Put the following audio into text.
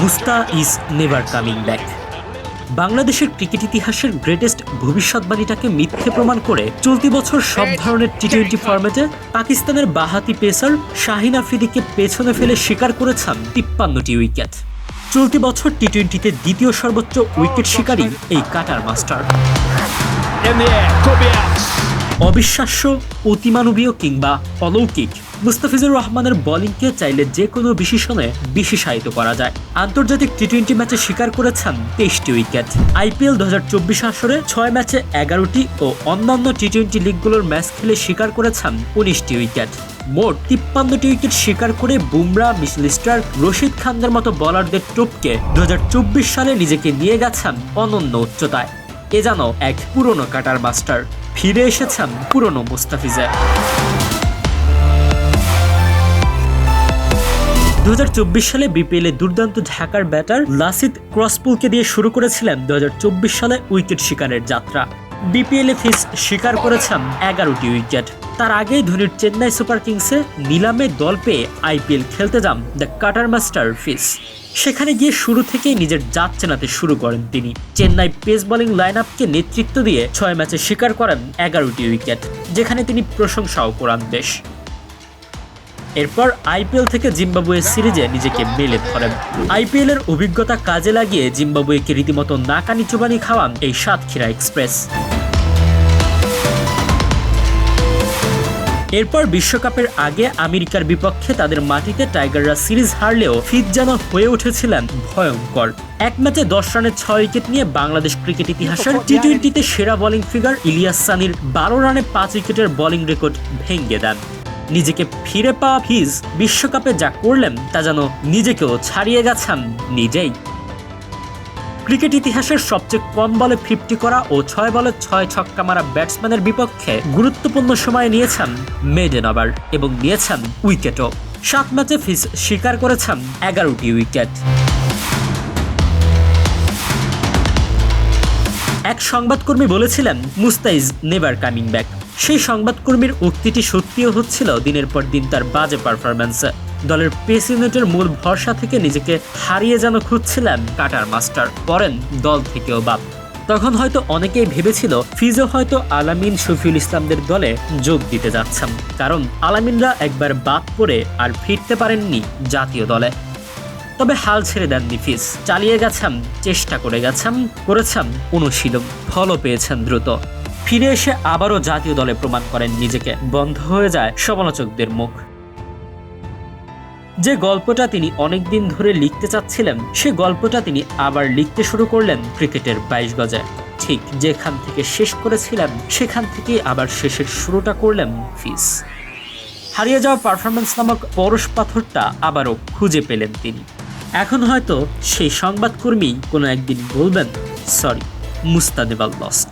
Musta is never coming back বাংলাদেশের cricket ইতিহাসের greatest ভবিষ্যৎবাণীটাকে মিথ্যে প্রমাণ করে চলতি বছর সব ধরনের টি টোয়েন্টি ফরম্যাটে পাকিস্তানের বাহাতি পেসার শাহিন আফ্রিদিকে পেছনে ফেলে স্বীকার করেছেন তিপ্পান্নটি উইকেট চলতি বছর টি টোয়েন্টিতে দ্বিতীয় সর্বোচ্চ উইকেট শিকারী এই কাটার মাস্টার. অবিশ্বাস্য অতিমানবীয় কিংবা অলৌকিক। মুস্তাফিজুর রহমানের বোলিংকে চাইলে যে কোনো বিশেষণে বিশেষায়িত করা যায়। আন্তর্জাতিক টি টোয়েন্টি ম্যাচে শিকার করেছেন তেইশটি উইকেট। আইপিএল দু হাজার চব্বিশ আসরে ছয় ম্যাচে এগারোটি ও অন্যান্য টি টোয়েন্টি লিগগুলোর ম্যাচ খেলে শিকার করেছেন উনিশটি উইকেট। মোট তিপ্পান্নটি উইকেট শিকার করে বুমরা মিসেল স্টার্ক রশিদ খানদের মতো বলারদের টপকে দু সালে নিজেকে নিয়ে গেছেন অনন্য উচ্চতায়। এ যেন এক পুরনো কাটার মাস্টার। ফিরে এসেছেন পুরনো মুস্তাফিজে। দু হাজার চব্বিশ সালে বিপিএলে দুর্দান্ত ঢাকার ব্যাটার লাসিদ ক্রসপুলকে দিয়ে শুরু করেছিলেন দু হাজার চব্বিশ সালে উইকেট শিকারের যাত্রা। বিপিএলে ফিস শিকার করেছেন এগারোটি উইকেট। তার আগেই ধোনির চেন্নাই সুপার কিংসে নিলামে দল পেয়ে আইপিএল খেলতে যান দ্য কাটার মাস্টার ফিস সেখানে গিয়ে শুরু থেকেই নিজের জাত চেনাতে শুরু করেন তিনি। চেন্নাই পেস বোলিং লাইন আপকে নেতৃত্ব দিয়ে ছয় ম্যাচে শিকার করেন এগারোটি উইকেট, যেখানে তিনি প্রশংসাও করান বেশ। এরপর আইপিএল থেকে জিম্বাবুয়ে সিরিজে নিজেকে মেলে ধরেন। আইপিএল এর অভিজ্ঞতা কাজে লাগিয়ে জিম্বাবুয়েকে রীতিমতো নাকানি চুবানি খাওয়ান এই সাতক্ষীরা এক্সপ্রেস। এরপর বিশ্বকাপের আগে আমেরিকার বিপক্ষে তাদের মাটিতে টাইগাররা সিরিজ হারলেও ফিট যেন হয়ে উঠেছিলেন ভয়ঙ্কর। এক ম্যাচে দশ রানে ছয় উইকেট নিয়ে বাংলাদেশ ক্রিকেট ইতিহাসের টি টোয়েন্টিতে সেরা বোলিং ফিগার ইলিয়াস সানির বারো রানে পাঁচ উইকেটের বোলিং রেকর্ড ভেঙে দেন। নিজেকে ফিরে পাওয়া ফিজ বিশ্বকাপে যা করলেন তা যেন নিজেকেও ছাড়িয়ে গেছেন নিজেই। ক্রিকেট ইতিহাসের সবচেয়ে কম বলে ফিফটি করা ও ছয় বলে ছয় ছক্কা মারা ব্যাটসম্যানের বিপক্ষে গুরুত্বপূর্ণ সময় নিয়েছেন মেডেন ওভার এবং নিয়েছেন উইকেটও। সাত ম্যাচে ফিস স্বীকার করেছেন এগারোটি উইকেট। এক সংবাদকর্মী বলেছিলেন, মুস্তাইজ নেভার কামিং ব্যাক। সেই সংবাদকর্মীর উক্তিটি সত্যিও হচ্ছিল দিনের পর দিন তার বাজে পারফরম্যান্সে দলের পেস ইউনিটের মূল ভরসা থেকে নিজেকে হারিয়ে যেন খুঁজছিলেন কাটার মাস্টার, পরেন দল থেকেও বাদ। তখন হয়তো অনেকেই ভেবেছিল ফিজো হয়তো আলামিন শফিউল ইসলামদের দলে যোগ দিতে যাচ্ছেন, কারণ আলামিনরা একবার বাদ পড়ে আর ফিরতে পারেননি জাতীয় দলে। তবে হাল ছেড়ে দেননি ফিস চালিয়ে গেছেন, চেষ্টা করে গেছেন, করেছেন অনুশীলন, ফলও পেয়েছেন দ্রুত। ফিরে এসে আবারও জাতীয় দলে প্রমাণ করেন নিজেকে। বন্ধ হয়ে যায় সমালোচকদের মুখ। যে গল্পটা তিনি অনেকদিন ধরে লিখতে চাচ্ছিলেন, সে গল্পটা তিনি আবার লিখতে শুরু করলেন ক্রিকেটের বাইশ গজে। ঠিক যেখান থেকে শেষ করেছিলেন, সেখান থেকেই আবার শেষের শুরুটা করলেন ফিস। হারিয়ে যাওয়া পারফরমেন্স নামক পরশ পাথরটা আবারও খুঁজে পেলেন তিনি। এখন হয়তো সেই সংবাদকর্মী কোনো একদিন বলবেন, সরি মুস্তাদেবাল লস্ট